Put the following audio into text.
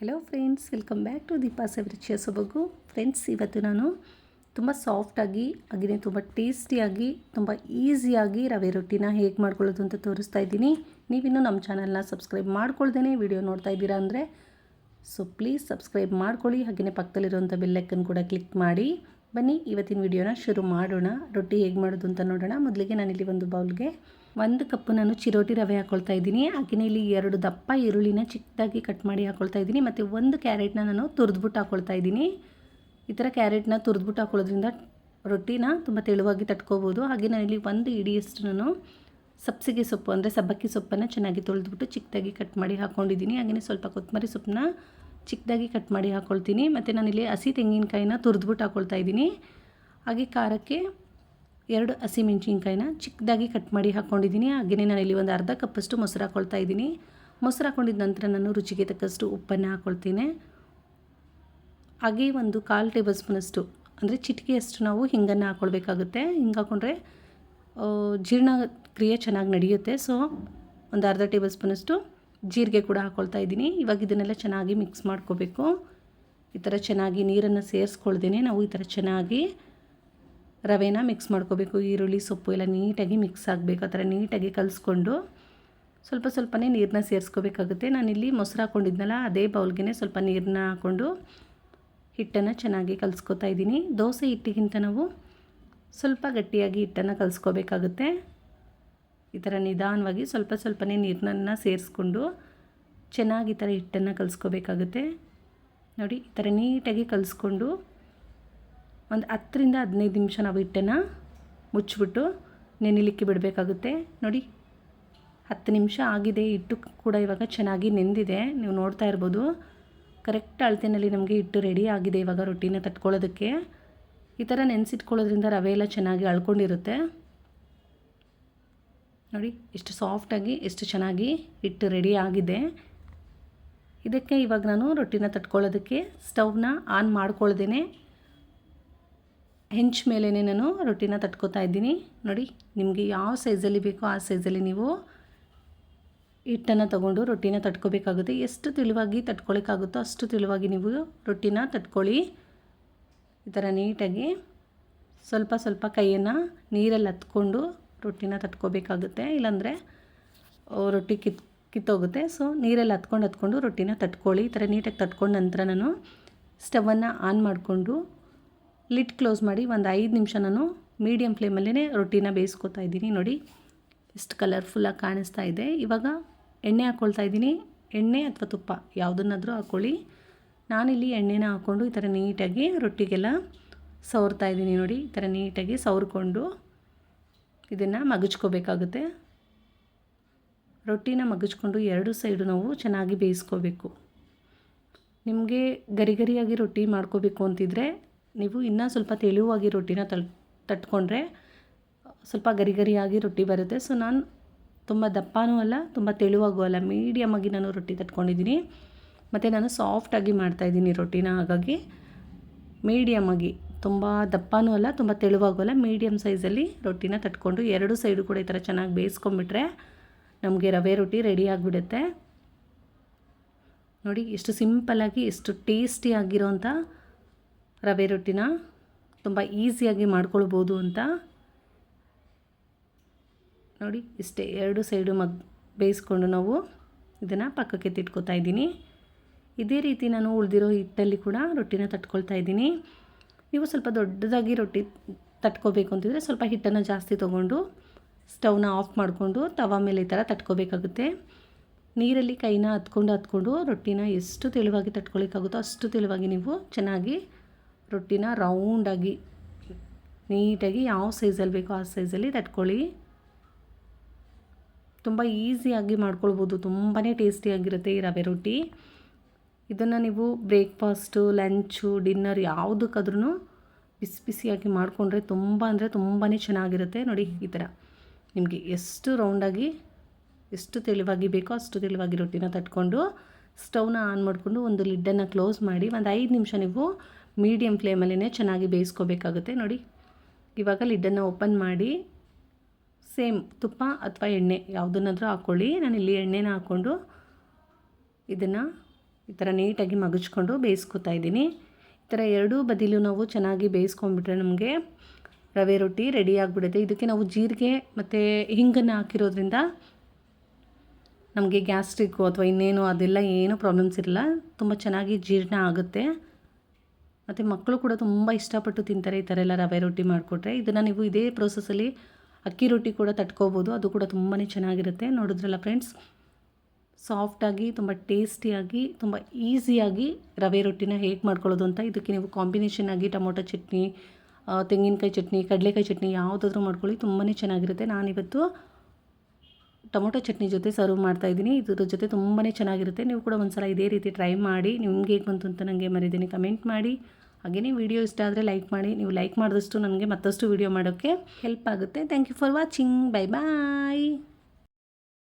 Hello friends welcome back to Deepa ರುಚಿಯ ಸೊಬಗು friends ಇವತ್ತು ನಾನು ತುಂಬ ಸಾಫ್ಟಾಗಿ ಹಾಗೆಯೇ ತುಂಬ ಟೇಸ್ಟಿಯಾಗಿ ತುಂಬ ಈಸಿಯಾಗಿ ರವೆ ರೊಟ್ಟಿನ ಹೇಗೆ ಮಾಡ್ಕೊಳ್ಳೋದು ಅಂತ ತೋರಿಸ್ತಾ ಇದ್ದೀನಿ. ನೀವಿನ್ನೂ ನಮ್ಮ ಚಾನಲ್ನ ಸಬ್ಸ್ಕ್ರೈಬ್ ಮಾಡ್ಕೊಳ್ದೇ ವಿಡಿಯೋ ನೋಡ್ತಾ ಇದ್ದೀರಾ ಅಂದರೆ ಸೊ ಪ್ಲೀಸ್ ಸಬ್ಸ್ಕ್ರೈಬ್ ಮಾಡ್ಕೊಳ್ಳಿ. ಹಾಗೆಯೇ ಪಕ್ಕದಲ್ಲಿರುವಂಥ ಬೆಲ್ಲೈಕನ್ ಕೂಡ ಕ್ಲಿಕ್ ಮಾಡಿ. ಬನ್ನಿ, ಇವತ್ತಿನ ವಿಡಿಯೋನ ಶುರು ಮಾಡೋಣ. ರೊಟ್ಟಿ ಹೇಗೆ ಮಾಡೋದು ಅಂತ ನೋಡೋಣ. ಮೊದಲಿಗೆ ನಾನಿಲ್ಲಿ ಒಂದು ಬೌಲ್ಗೆ ಒಂದು ಕಪ್ಪು ನಾನು ಚಿರೋಟಿ ರವೆ ಹಾಕ್ಕೊಳ್ತಾ ಇದ್ದೀನಿ. ಹಾಗೆಯೇ ಇಲ್ಲಿ ಎರಡು ದಪ್ಪ ಈರುಳ್ಳಿನ ಚಿಕ್ಕದಾಗಿ ಕಟ್ ಮಾಡಿ ಹಾಕ್ಕೊಳ್ತಾ ಇದ್ದೀನಿ. ಮತ್ತು ಒಂದು ಕ್ಯಾರೆಟ್ನ ನಾನು ತುರಿದ್ಬಿಟ್ಟು ಹಾಕ್ಕೊಳ್ತಾ ಇದ್ದೀನಿ. ಈ ಥರ ಕ್ಯಾರೆಟ್ನ ತುರಿದ್ಬಿಟ್ಟು ಹಾಕೊಳ್ಳೋದ್ರಿಂದ ರೊಟ್ಟಿನ ತುಂಬ ತೆಳುವಾಗಿ ತಟ್ಕೋಬೋದು. ಹಾಗೆ ನಾನಿಲ್ಲಿ ಒಂದು ಇಡಿಯಷ್ಟು ನಾನು ಸಬ್ಸಿಗೆ ಸೊಪ್ಪು, ಅಂದರೆ ಸಬ್ಬಕ್ಕಿ ಸೊಪ್ಪನ್ನು ಚೆನ್ನಾಗಿ ತೊಳೆದ್ಬಿಟ್ಟು ಚಿಕ್ಕದಾಗಿ ಕಟ್ ಮಾಡಿ ಹಾಕ್ಕೊಂಡಿದ್ದೀನಿ ಹಾಗೆಯೇ ಸ್ವಲ್ಪ ಕೊತ್ತಂಬರಿ ಸೊಪ್ಪನ್ನ ಚಿಕ್ಕದಾಗಿ ಕಟ್ ಮಾಡಿ ಹಾಕ್ಕೊಳ್ತೀನಿ ಮತ್ತು ನಾನಿಲ್ಲಿ ಹಸಿ ತೆಂಗಿನಕಾಯಿನ ತುರಿದ್ಬಿಟ್ಟು ಹಾಕ್ಕೊಳ್ತಾ ಇದ್ದೀನಿ. ಹಾಗೆ ಖಾರಕ್ಕೆ ಎರಡು ಹಸಿ ಮೆಣಸಿನ್ಕಾಯಿನ ಚಿಕ್ಕದಾಗಿ ಕಟ್ ಮಾಡಿ ಹಾಕ್ಕೊಂಡಿದ್ದೀನಿ ಹಾಗೆಯೇ ನಾನಿಲ್ಲಿ ಒಂದು ಅರ್ಧ ಕಪ್ಪಷ್ಟು ಮೊಸರು ಹಾಕ್ಕೊಳ್ತಾ ಇದ್ದೀನಿ. ಮೊಸರು ಹಾಕ್ಕೊಂಡಿದ್ದ ನಂತರ ನಾನು ರುಚಿಗೆ ತಕ್ಕಷ್ಟು ಉಪ್ಪನ್ನು ಹಾಕ್ಕೊಳ್ತೀನಿ ಹಾಗೆ ಒಂದು ಕಾಲು ಟೇಬಲ್ ಸ್ಪೂನಷ್ಟು ಅಂದರೆ ಚಿಟಿಕೆಯಷ್ಟು ನಾವು ಹಿಂಗನ್ನು ಹಾಕ್ಕೊಳ್ಬೇಕಾಗುತ್ತೆ ಹಿಂಗೆ ಹಾಕ್ಕೊಂಡ್ರೆ ಜೀರ್ಣ ಕ್ರಿಯೆ ಚೆನ್ನಾಗಿ ನಡೆಯುತ್ತೆ. ಸೊ ಒಂದು ಅರ್ಧ ಟೇಬಲ್ ಸ್ಪೂನಷ್ಟು ಜೀರಿಗೆ ಕೂಡ ಹಾಕ್ಕೊಳ್ತಾ ಇದ್ದೀನಿ. ಇವಾಗ ಇದನ್ನೆಲ್ಲ ಚೆನ್ನಾಗಿ ಮಿಕ್ಸ್ ಮಾಡ್ಕೋಬೇಕು. ಈ ಥರ ಚೆನ್ನಾಗಿ ನೀರನ್ನು ಸೇರಿಸ್ಕೊಳ್ದೇನೆ ನಾವು ಈ ಥರ ಚೆನ್ನಾಗಿ ರವೆನ ಮಿಕ್ಸ್ ಮಾಡ್ಕೋಬೇಕು. ಈರುಳ್ಳಿ, ಸೊಪ್ಪು ಎಲ್ಲ ನೀಟಾಗಿ ಮಿಕ್ಸ್ ಆಗಬೇಕು. ಆ ಥರ ನೀಟಾಗಿ ಕಲಿಸ್ಕೊಂಡು ಸ್ವಲ್ಪ ಸ್ವಲ್ಪನೇ ನೀರನ್ನ ಸೇರಿಸ್ಕೋಬೇಕಾಗುತ್ತೆ. ನಾನಿಲ್ಲಿ ಮೊಸರು ಹಾಕ್ಕೊಂಡಿದ್ನಲ್ಲ ಅದೇ ಬೌಲ್ಗೆ ಸ್ವಲ್ಪ ನೀರನ್ನ ಹಾಕ್ಕೊಂಡು ಹಿಟ್ಟನ್ನು ಚೆನ್ನಾಗಿ ಕಲಿಸ್ಕೊತಾ ಇದ್ದೀನಿ. ದೋಸೆ ಹಿಟ್ಟಿಗಿಂತ ನಾವು ಸ್ವಲ್ಪ ಗಟ್ಟಿಯಾಗಿ ಹಿಟ್ಟನ್ನು ಕಲಿಸ್ಕೋಬೇಕಾಗುತ್ತೆ. ಈ ಥರ ನಿಧಾನವಾಗಿ ಸ್ವಲ್ಪ ಸ್ವಲ್ಪನೇ ನೀರನ್ನ ಸೇರಿಸ್ಕೊಂಡು ಚೆನ್ನಾಗಿ ಈ ಥರ ಹಿಟ್ಟನ್ನು ಕಲಿಸ್ಕೋಬೇಕಾಗುತ್ತೆ. ನೋಡಿ, ಈ ಥರ ನೀಟಾಗಿ ಕಲಿಸ್ಕೊಂಡು ಒಂದು ಹತ್ತರಿಂದ ಹದಿನೈದು ನಿಮಿಷ ನಾವು ಹಿಟ್ಟನ್ನು ಮುಚ್ಚಿಬಿಟ್ಟು ನೆನಿಲಿಕ್ಕೆ ಬಿಡಬೇಕಾಗುತ್ತೆ. ನೋಡಿ, ಹತ್ತು ನಿಮಿಷ ಆಗಿದೆ, ಹಿಟ್ಟು ಕೂಡ ಇವಾಗ ಚೆನ್ನಾಗಿ ನೆಂದಿದೆ. ನೀವು ನೋಡ್ತಾ ಇರ್ಬೋದು, ಕರೆಕ್ಟ್ ಅಳತೆಯಲ್ಲಿ ನಮಗೆ ಹಿಟ್ಟು ರೆಡಿ ಆಗಿದೆ ಇವಾಗ ರೊಟ್ಟಿನ ತಟ್ಕೊಳ್ಳೋದಕ್ಕೆ. ಈ ಥರ ನೆನೆಸಿಟ್ಕೊಳ್ಳೋದ್ರಿಂದ ರವೆ ಎಲ್ಲ ಚೆನ್ನಾಗಿ ಅಳ್ಕೊಂಡಿರುತ್ತೆ. ನೋಡಿ, ಎಷ್ಟು ಸಾಫ್ಟಾಗಿ ಎಷ್ಟು ಚೆನ್ನಾಗಿ ಹಿಟ್ಟು ರೆಡಿ ಆಗಿದೆ. ಇದಕ್ಕೆ ಇವಾಗ ನಾನು ರೊಟ್ಟಿನ ತಟ್ಕೊಳ್ಳೋದಕ್ಕೆ ಸ್ಟವ್ನ ಆನ್ ಮಾಡ್ಕೊಳ್ದೇ ಹೆಂಚ್ ಮೇಲೇ ನಾನು ರೊಟ್ಟಿನ ತಟ್ಕೋತಾ ಇದ್ದೀನಿ. ನೋಡಿ, ನಿಮಗೆ ಯಾವ ಸೈಜಲ್ಲಿ ಬೇಕೋ ಆ ಸೈಜಲ್ಲಿ ನೀವು ಹಿಟ್ಟನ್ನು ತಗೊಂಡು ರೊಟ್ಟಿನ ತಟ್ಕೋಬೇಕಾಗುತ್ತೆ. ಎಷ್ಟು ತಿಳಿವಾಗಿ ತಟ್ಕೊಳಿಕ್ಕಾಗುತ್ತೋ ಅಷ್ಟು ತಿಳಿವಾಗಿ ನೀವು ರೊಟ್ಟಿನ ತಟ್ಕೊಳ್ಳಿ. ಈ ಥರ ನೀಟಾಗಿ ಸ್ವಲ್ಪ ಸ್ವಲ್ಪ ಕೈಯನ್ನು ನೀರಲ್ಲಿ ಹತ್ಕೊಂಡು ರೊಟ್ಟಿನ ತಟ್ಕೋಬೇಕಾಗುತ್ತೆ. ಇಲ್ಲಾಂದರೆ ರೊಟ್ಟಿ ಕಿತ್, ಕಿತ್ತೋಗುತ್ತೆ. ಸೊ ನೀರಲ್ಲಿ ಹತ್ಕೊಂಡು ಹತ್ಕೊಂಡು ರೊಟ್ಟಿನ ತಟ್ಕೊಳ್ಳಿ. ಈ ಥರ ನೀಟಾಗಿ ತಟ್ಕೊಂಡ ನಂತರ ನಾನು ಸ್ಟವನ್ನು ಆನ್ ಮಾಡಿಕೊಂಡು ಲಿಟ್ ಕ್ಲೋಸ್ ಮಾಡಿ ಒಂದು ಐದು ನಿಮಿಷ ನಾನು ಮೀಡಿಯಮ್ ಫ್ಲೇಮಲ್ಲೇ ರೊಟ್ಟಿನ ಬೇಯಿಸ್ಕೊತಾ ಇದ್ದೀನಿ. ನೋಡಿ, ಎಷ್ಟು ಕಲರ್ಫುಲ್ಲಾಗಿ ಕಾಣಿಸ್ತಾ ಇದೆ. ಇವಾಗ ಎಣ್ಣೆ ಹಾಕ್ಕೊಳ್ತಾ ಇದ್ದೀನಿ. ಎಣ್ಣೆ ಅಥವಾ ತುಪ್ಪ, ಯಾವುದನ್ನಾದರೂ ಹಾಕ್ಕೊಳ್ಳಿ ನಾನಿಲ್ಲಿ ಎಣ್ಣೆನ ಹಾಕ್ಕೊಂಡು ಈ ಥರ ನೀಟಾಗಿ ರೊಟ್ಟಿಗೆಲ್ಲ ಸವರ್ತಾ ಇದ್ದೀನಿ ನೋಡಿ. ಈ ಥರ ನೀಟಾಗಿ ಸವರ್ಕೊಂಡು ಇದನ್ನು ಮಗಚ್ಕೋಬೇಕಾಗುತ್ತೆ. ರೊಟ್ಟಿನ ಮಗಚ್ಕೊಂಡು ಎರಡು ಸೈಡು ನಾವು ಚೆನ್ನಾಗಿ ಬೇಯಿಸ್ಕೋಬೇಕು. ನಿಮಗೆ ಗರಿ ಗರಿಯಾಗಿ ರೊಟ್ಟಿ ಮಾಡ್ಕೋಬೇಕು ಅಂತಿದ್ರೆ ನೀವು ಇನ್ನೂ ಸ್ವಲ್ಪ ತೆಳುವಾಗಿ ರೊಟ್ಟಿನ ತಲ್ ತಟ್ಕೊಂಡ್ರೆ ಸ್ವಲ್ಪ ಗರಿ ಗರಿಯಾಗಿ ರೊಟ್ಟಿ ಬರುತ್ತೆ. ಸೊ ನಾನು ತುಂಬ ದಪ್ಪನೂ ಅಲ್ಲ, ತುಂಬ ತೆಳುವಾಗೂ ಅಲ್ಲ. ಮೀಡಿಯಮಾಗಿ ನಾನು ರೊಟ್ಟಿ ತಟ್ಕೊಂಡಿದ್ದೀನಿ. ಮತ್ತು ನಾನು ಸಾಫ್ಟಾಗಿ ಮಾಡ್ತಾಯಿದ್ದೀನಿ ರೊಟ್ಟಿನ. ಹಾಗಾಗಿ ಮೀಡಿಯಮಾಗಿ ತುಂಬ ದಪ್ಪನೂ ಅಲ್ಲ, ತುಂಬ ತೆಳುವಾಗೂ ಅಲ್ಲ. ಮೀಡಿಯಮ್ ಸೈಜಲ್ಲಿ ರೊಟ್ಟಿನ ತಟ್ಕೊಂಡು ಎರಡು ಸೈಡು ಕೂಡ ಈ ಥರ ಚೆನ್ನಾಗಿ ಬೇಯಿಸ್ಕೊಂಬಿಟ್ರೆ ನಮಗೆ ರವೆ ರೊಟ್ಟಿ ರೆಡಿ ಆಗಿಬಿಡುತ್ತೆ. ನೋಡಿ ಎಷ್ಟು ಸಿಂಪಲ್ಲಾಗಿ ಎಷ್ಟು ಟೇಸ್ಟಿ ಆಗಿರೋಂಥ ರವೆ ರೊಟ್ಟಿನ ತುಂಬ ಈಸಿಯಾಗಿ ಮಾಡ್ಕೊಳ್ಬೋದು ಅಂತ. ನೋಡಿ, ಇಷ್ಟೇ ಎರಡು ಸೈಡು ಮಗ್ ಬೇಯಿಸ್ಕೊಂಡು ನಾವು ಇದನ್ನು ಪಕ್ಕಕ್ಕೆ ತಿಟ್ಕೋತಾ ಇದ್ದೀನಿ. ಇದೇ ರೀತಿ ನಾನು ಉಳಿದಿರೋ ಹಿಟ್ಟಲ್ಲಿ ಕೂಡ ರೊಟ್ಟಿನ ತಟ್ಕೊಳ್ತಾ ಇದ್ದೀನಿ. ನೀವು ಸ್ವಲ್ಪ ದೊಡ್ಡದಾಗಿ ರೊಟ್ಟಿ ತಟ್ಕೋಬೇಕು ಅಂತಿದ್ರೆ ಸ್ವಲ್ಪ ಹಿಟ್ಟನ್ನು ಜಾಸ್ತಿ ತೊಗೊಂಡು ಸ್ಟವ್ನ ಆಫ್ ಮಾಡಿಕೊಂಡು ತವ ಮೇಲೆ ಈ ಥರ ತಟ್ಕೋಬೇಕಾಗುತ್ತೆ. ನೀರಲ್ಲಿ ಕೈನ ಹತ್ಕೊಂಡು ಹತ್ಕೊಂಡು ರೊಟ್ಟಿನ ಎಷ್ಟು ತೆಳುವಾಗಿ ತಟ್ಕೊಳಿಕ್ಕಾಗುತ್ತೋ ಅಷ್ಟು ತೆಳುವಾಗಿ ನೀವು ಚೆನ್ನಾಗಿ ರೊಟ್ಟಿನ ರೌಂಡಾಗಿ, ನೀಟಾಗಿ ಯಾವ ಸೈಜಲ್ಲಿ ಬೇಕೋ ಆ ಸೈಜಲ್ಲಿ ತಟ್ಕೊಳ್ಳಿ. ತುಂಬ ಈಸಿಯಾಗಿ ಮಾಡ್ಕೊಳ್ಬೋದು ತುಂಬಾ ಟೇಸ್ಟಿಯಾಗಿರುತ್ತೆ ಈ ರವೆ ರೊಟ್ಟಿ. ಇದನ್ನು ನೀವು ಬ್ರೇಕ್ಫಾಸ್ಟು, ಲಂಚು, ಡಿನ್ನರ್ ಯಾವುದಕ್ಕಾದ್ರೂ ಬಿಸಿ ಬಿಸಿಯಾಗಿ ಮಾಡಿಕೊಂಡ್ರೆ ತುಂಬ ಅಂದರೆ ತುಂಬಾ ಚೆನ್ನಾಗಿರುತ್ತೆ. ನೋಡಿ ಈ ಥರ ನಿಮಗೆ ಎಷ್ಟು ರೌಂಡಾಗಿ ಎಷ್ಟು ತೆಳುವಾಗಿ ಬೇಕೋ ಅಷ್ಟು ತೆಳುವಾಗಿ ರೊಟ್ಟಿನ ತಟ್ಕೊಂಡು ಸ್ಟವ್ನ ಆನ್ ಮಾಡಿಕೊಂಡು ಒಂದು ಲಿಡ್ಡನ್ನು ಕ್ಲೋಸ್ ಮಾಡಿ ಒಂದು ಐದು ನಿಮಿಷ ನೀವು ಮೀಡಿಯಂ ಫ್ಲೇಮಲ್ಲೇ ಚೆನ್ನಾಗಿ ಬೇಯಿಸ್ಕೋಬೇಕಾಗುತ್ತೆ. ನೋಡಿ ಇವಾಗ ಲಿಡ್ಡನ್ನು ಓಪನ್ ಮಾಡಿ ಸೇಮ್ ತುಪ್ಪ ಅಥವಾ ಎಣ್ಣೆ ಯಾವುದನ್ನಾದರೂ ಹಾಕ್ಕೊಳ್ಳಿ ಇಲ್ಲಿ ಎಣ್ಣೆನ ಹಾಕ್ಕೊಂಡು ಇದನ್ನು ಈ ಥರ ನೀಟಾಗಿ ಮಗಚ್ಕೊಂಡು ಬೇಯಿಸ್ಕೊತಾ ಇದ್ದೀನಿ. ಥರ ಎರಡೂ ಬದಿಲು ನಾವು ಚೆನ್ನಾಗಿ ಬೇಯಿಸ್ಕೊಂಡ್ಬಿಟ್ರೆ ನಮಗೆ ರವೆ ರೊಟ್ಟಿ ರೆಡಿ ಆಗಿಬಿಡುತ್ತೆ. ಇದಕ್ಕೆ ನಾವು ಜೀರಿಗೆ ಮತ್ತು ಹಿಂಗನ್ನು ಹಾಕಿರೋದ್ರಿಂದ ನಮಗೆ ಗ್ಯಾಸ್ಟ್ರಿಕ್ಕು ಅಥವಾ ಇನ್ನೇನು ಅದೆಲ್ಲ ಏನೂ ಪ್ರಾಬ್ಲಮ್ಸ್ ಇರಲ್ಲ. ತುಂಬ ಚೆನ್ನಾಗಿ ಜೀರ್ಣ ಆಗುತ್ತೆ. ಮತ್ತು ಮಕ್ಕಳು ಕೂಡ ತುಂಬ ಇಷ್ಟಪಟ್ಟು ತಿಂತಾರೆ ಈ ಥರ ಎಲ್ಲ ರವೆ ರೊಟ್ಟಿ ಮಾಡಿಕೊಟ್ರೆ. ಇದನ್ನು ನೀವು ಇದೇ ಪ್ರೋಸೆಸ್ಸಲ್ಲಿ ಅಕ್ಕಿ ರೊಟ್ಟಿ ಕೂಡ ತಟ್ಕೋಬೋದು. ಅದು ಕೂಡ ತುಂಬಾ ಚೆನ್ನಾಗಿರುತ್ತೆ. ನೋಡಿದ್ರಲ್ಲ ಫ್ರೆಂಡ್ಸ್ ಸಾಫ್ಟಾಗಿ, ತುಂಬ ಟೇಸ್ಟಿಯಾಗಿ, ತುಂಬ ಈಸಿಯಾಗಿ ರವೆ ರೊಟ್ಟಿನ ಹೇಗೆ ಮಾಡ್ಕೊಳ್ಳೋದು ಅಂತ ಇದಕ್ಕೆ ನೀವು ಕಾಂಬಿನೇಷನ್ ಆಗಿ ಟೊಮೊಟೊ ಚಟ್ನಿ ತೆಂಗಿನಕಾಯಿ ಚಟ್ನಿ, ಕಡಲೆಕಾಯಿ ಚಟ್ನಿ ಯಾವುದಾದ್ರೂ ಮಾಡ್ಕೊಳ್ಳಿ ತುಂಬಾ ಚೆನ್ನಾಗಿರುತ್ತೆ. ನಾನಿವತ್ತು ಟೊಮೊಟೊ ಚಟ್ನಿ ಜೊತೆ ಸರ್ವ್ ಮಾಡ್ತಾ ಇದ್ದೀನಿ. ಇದ್ರ ಜೊತೆ ತುಂಬಾ ಚೆನ್ನಾಗಿರುತ್ತೆ. ನೀವು ಕೂಡ ಒಂದ್ಸಲ ಇದೇ ರೀತಿ ಟ್ರೈ ಮಾಡಿ, ನಿಮ್ಗೆ ಹೇಗೆ ಬಂತು ಅಂತ ನನಗೆ ಮರಿದ್ದೀನಿ ಕಮೆಂಟ್ ಮಾಡಿ. ಹಾಗೆಯೇ ವಿಡಿಯೋ ಇಷ್ಟ ಆದರೆ ಲೈಕ್ ಮಾಡಿ. ನೀವು ಲೈಕ್ ಮಾಡಿದಷ್ಟು ನನಗೆ ಮತ್ತಷ್ಟು ವಿಡಿಯೋ ಮಾಡೋಕ್ಕೆ ಹೆಲ್ಪ್ ಆಗುತ್ತೆ. Thank you for watching. Bye bye.